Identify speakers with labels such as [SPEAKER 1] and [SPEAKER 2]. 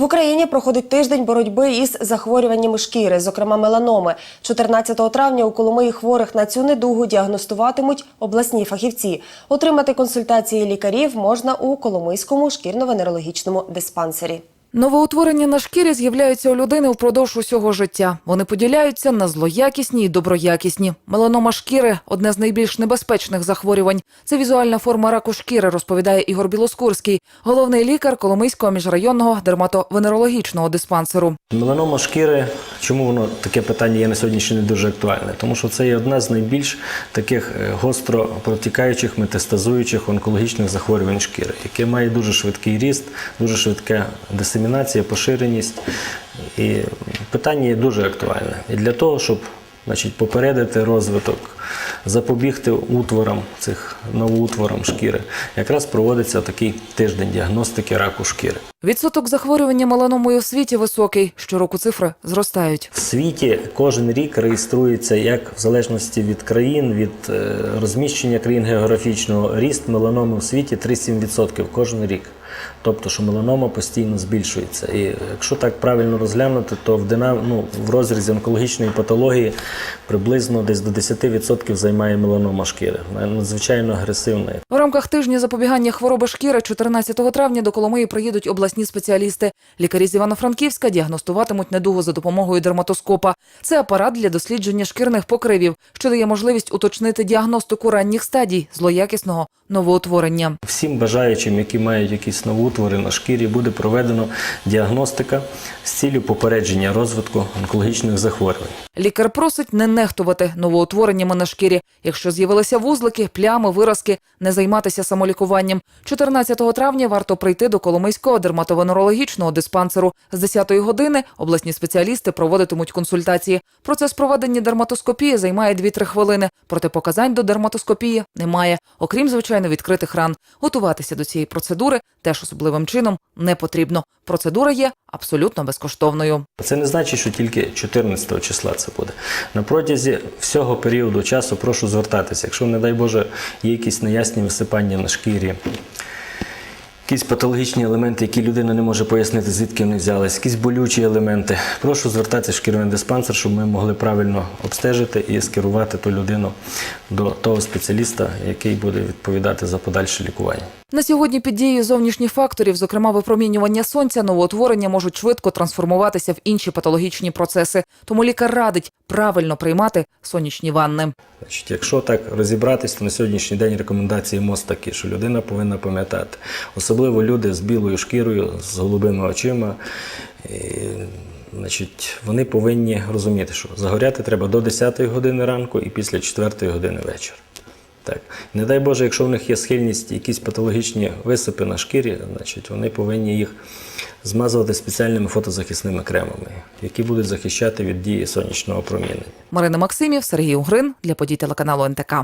[SPEAKER 1] В Україні проходить тиждень боротьби із захворюваннями шкіри, зокрема меланоми. 14 травня у Коломиї хворих на цю недугу діагностуватимуть обласні фахівці. Отримати консультації лікарів можна у Коломийському шкірно-венерологічному диспансері.
[SPEAKER 2] Новоутворення на шкірі з'являються у людини впродовж усього життя. Вони поділяються на злоякісні і доброякісні. Меланома шкіри одне з найбільш небезпечних захворювань. Це візуальна форма раку шкіри, розповідає Ігор Білоскурський, головний лікар Коломийського міжрайонного дерматовенерологічного диспансеру.
[SPEAKER 3] Меланома шкіри, чому воно таке питання є на сьогоднішній день дуже актуальне? Тому що це є одне з найбільш таких е, гостро протікаючих, метастазуючих онкологічних захворювань шкіри, яке має дуже швидкий ріст, дуже швидке швидка дисемінація, поширеність. І питання є дуже актуальне. І для того, щоб значить, попередити розвиток, запобігти утворам цих новоутворам шкіри, якраз проводиться такий тиждень діагностики раку шкіри.
[SPEAKER 2] Відсоток захворювання меланомою у світі високий. Щороку цифри зростають.
[SPEAKER 3] В світі кожен рік реєструється як в залежності від країн, від е, розміщення країн географічного, ріст меланоми в світі 3-7% кожен рік. Тобто, що меланома постійно збільшується. І якщо так правильно розглянути, то в дина, ну, в розрізі онкологічної патології приблизно десь до 10% займає меланома шкіри. Надзвичайно агресивна.
[SPEAKER 2] В рамках тижня запобігання хвороби шкіри 14 травня до Коломиї приїдуть обласні спеціалісти. Лікарі з Івано-Франківська діагностуватимуть недугу за допомогою дерматоскопа. Це апарат для дослідження шкірних покривів, що дає можливість уточнити діагностику ранніх стадій злоякісного новоутворення.
[SPEAKER 3] Всім бажаючим, які мають якісь новоутвори на шкірі, буде проведено діагностика з ціллю попередження розвитку онкологічних захворювань.
[SPEAKER 2] Лікар просить не нехтувати новоутвореннями на шкірі. Якщо з'явилися вузлики, плями, виразки, не займатися самолікуванням. 14 травня варто прийти до Коломийського дерматовенерологічного диспансеру. З 10 години обласні спеціалісти проводитимуть консультації. Процес проведення дерматоскопії займає 2-3 хвилини. Протипоказань до дерматоскопії немає, окрім звичайно відкритих ран. Готуватися до цієї процедури теж особливим чином не потрібно. Процедура є абсолютно безкоштовною.
[SPEAKER 3] Це не значить, що тільки 14 числа це буде. На протязі всього періоду часу прошу звертатися. Якщо, не дай Боже, є якісь неясні висипання на шкірі, якісь патологічні елементи, які людина не може пояснити, звідки вони взялись, якісь болючі елементи. Прошу звертатися в шкіряний диспансер, щоб ми могли правильно обстежити і скерувати ту людину до того спеціаліста, який буде відповідати за подальше лікування.
[SPEAKER 2] На сьогодні під дією зовнішніх факторів, зокрема випромінювання сонця, новоутворення можуть швидко трансформуватися в інші патологічні процеси. Тому лікар радить правильно приймати сонячні ванни.
[SPEAKER 3] Значить, якщо так розібратись, то на сьогоднішній день рекомендації МОЗ такі, що людина повинна пам'ятати. Особливо люди з білою шкірою, з голубими очима. І, значить, вони повинні розуміти, що загоряти треба до 10-ї години ранку і після 4-ї години вечора. Так. Не дай Боже, якщо в них є схильність, якісь патологічні висипи на шкірі, значить, вони повинні їх змазувати спеціальними фотозахисними кремами, які будуть захищати від дії сонячного промінення.
[SPEAKER 2] Марина Максимів, Сергій Угрин для подій телеканалу НТК.